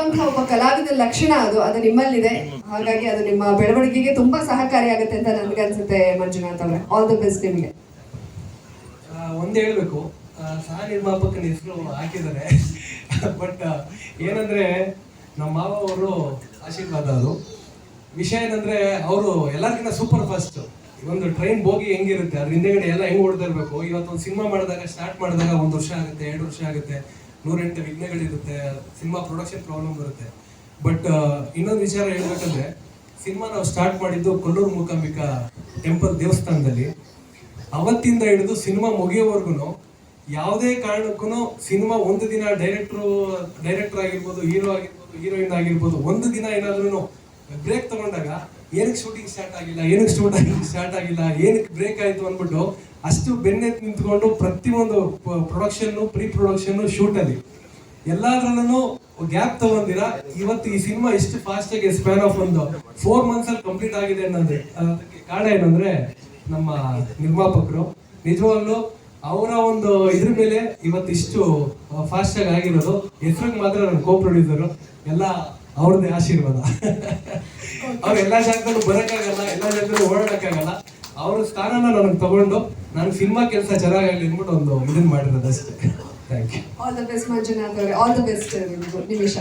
ಬೆಳೆಯುವಂತಹ ಒಬ್ಬ ಕಲಾವಿದ ಲಕ್ಷಣ ಅದು ಅದು ನಿಮ್ಮಲ್ಲಿದೆ. ಹಾಗಾಗಿ ಅದು ನಿಮ್ಮ ಬೆಳವಣಿಗೆಗೆ ತುಂಬಾ ಸಹಕಾರಿಯಾಗುತ್ತೆ ಅಂತ ನನ್ಗನ್ಸುತ್ತೆ ಮಂಜುನಾಥ್ ಅವರೇ. ಆಲ್ ದ ಬೆಸ್ಟ್ ನಿಮಗೆ. ಒಂದ್ ಹೇಳ್ಬೇಕು. ಸಹ ನಿರ್ಮಾಪಕನ ಹೆಸರು ಹಾಕಿದ್ದಾರೆ. ಬಟ್ ಏನಂದ್ರೆ ನಮ್ಮ ಮಾವ ಅವರು ಆಶೀರ್ವಾದ ಅದು. ವಿಷಯ ಏನಂದ್ರೆ ಅವರು ಎಲ್ಲರಿಗಿಂತ ಸೂಪರ್ ಫಾಸ್ಟ್ ಒಂದು ಟ್ರೈನ್ ಬೋಗಿ ಹೆಂಗಿರುತ್ತೆ ಅದ್ರ ಹಿಂದೆಗಡೆ ಎಲ್ಲ ಹೆಂಗ್ ಓಡ್ತಾ ಇರ್ಬೇಕು ಇವತ್ತೊಂದು ಸಿನಿಮಾ ಮಾಡಿದಾಗ ಸ್ಟಾರ್ಟ್ ಮಾಡಿದಾಗ ಒಂದು ವರ್ಷ ಆಗುತ್ತೆ, ಎರಡು ವರ್ಷ ಆಗುತ್ತೆ. ನೂರೆಂಟು ವಿಘ್ನಗಳಿರುತ್ತೆ, ಸಿನಿಮಾ ಪ್ರೊಡಕ್ಷನ್ ಪ್ರಾಬ್ಲಮ್ ಬರುತ್ತೆ. ಬಟ್ ಇನ್ನೊಂದು ವಿಚಾರ ಹೇಳ್ಬೇಕಂದ್ರೆ, ಸಿನಿಮಾ ನಾವು ಸ್ಟಾರ್ಟ್ ಮಾಡಿದ್ದು ಕೊಲ್ಲೂರು ಮೂಕಾಂಬಿಕಾ ಟೆಂಪಲ್ ದೇವಸ್ಥಾನದಲ್ಲಿ. ಅವತ್ತಿಂದ ಹಿಡಿದು ಸಿನಿಮಾ ಮುಗಿಯೋವರೆಗೂ ಯಾವುದೇ ಕಾರಣಕ್ಕೂ ಸಿನಿಮಾ ಒಂದು ದಿನ ಡೈರೆಕ್ಟ್ರು ಡೈರೆಕ್ಟರ್ ಆಗಿರ್ಬೋದು ಹೀರೋ ಆಗಿರ್ಬೋದು ಹೀರೋಯಿನ್ ಆಗಿರ್ಬೋದು, ಒಂದು ದಿನ ಏನಾದ್ರೂ ಬ್ರೇಕ್ ತಗೊಂಡಾಗ ಏನಕ್ಕೆ ಶೂಟಿಂಗ್ ಸ್ಟಾರ್ಟ್ ಆಗಿಲ್ಲ, ಏನಕ್ಕೆ ಶೂಟಿಂಗ್ ಸ್ಟಾರ್ಟ್ ಆಗಿಲ್ಲ, ಏನಕ್ಕೆ ಬ್ರೇಕ್ ಆಯಿತು ಅಂದ್ಬಿಟ್ಟು ಅಷ್ಟು ಬೆನ್ನೆ ನಿಂತ್ಕೊಂಡು ಪ್ರತಿಯೊಂದು ಪ್ರೊಡಕ್ಷನ್ ಪ್ರೀ ಪ್ರೊಡಕ್ಷನ್ ಶೂಟ್ ಅಲ್ಲಿ ಎಲ್ಲಾದ್ರಲ್ಲೂ ಗ್ಯಾಪ್ ತಗೊಂಡಿರ? ಇವತ್ತು ಈ ಸಿನಿಮಾ ಇಷ್ಟು ಫಾಸ್ಟ್ ಆಗಿ ಸ್ಪ್ಯಾನ್ ಆಫ್ ಒಂದು ಫೋರ್ ಮಂತ್ಸ್ ಅಲ್ಲಿ ಕಂಪ್ಲೀಟ್ ಆಗಿದೆ ಅನ್ನೋದು. ಅದಕ್ಕೆ ಕಾರಣ ಏನಂದ್ರೆ ನಮ್ಮ ನಿರ್ಮಾಪಕರು, ನಿಜವಾಗ್ಲೂ ಅವರ ಒಂದು ಇದ್ರ ಮೇಲೆ ಇವತ್ತು ಇಷ್ಟು ಫಾಸ್ಟ್ ಆಗಿ ಆಗಿರೋದು. ಹೆಸರಿಗೆ ಮಾತ್ರ ನನ್ನ ಕೋ ಪ್ರೊಡ್ಯೂಸರು ಎಲ್ಲ ಅವ್ರದ್ದೇ ಆಶೀರ್ವಾದ. ಅವ್ರು ಎಲ್ಲಾ ಜಾಗದಲ್ಲೂ ಬರೋಕ್ಕಾಗಲ್ಲ, ಎಲ್ಲಾ ಜಾಗದಲ್ಲೂ ಓಡಾಡಕ್ಕಾಗಲ್ಲ. ಅವ್ರ ಸ್ಥಾನನ ನನಗೆ ತಗೊಂಡು ನಾನು ಸಿನಿಮಾ ಕೆಲಸ ಚೆನ್ನಾಗಾಗಲಿ ಅಂದ್ಬಿಟ್ಟು ಒಂದು ಇದನ್ನ ಮಾಡಿರೋದು ಅಷ್ಟೇ. Thank you all the best Manjunath ಅವರೇ. ಆಲ್ ದ ಬೆಸ್ಟ್ ನಿಮಿಷ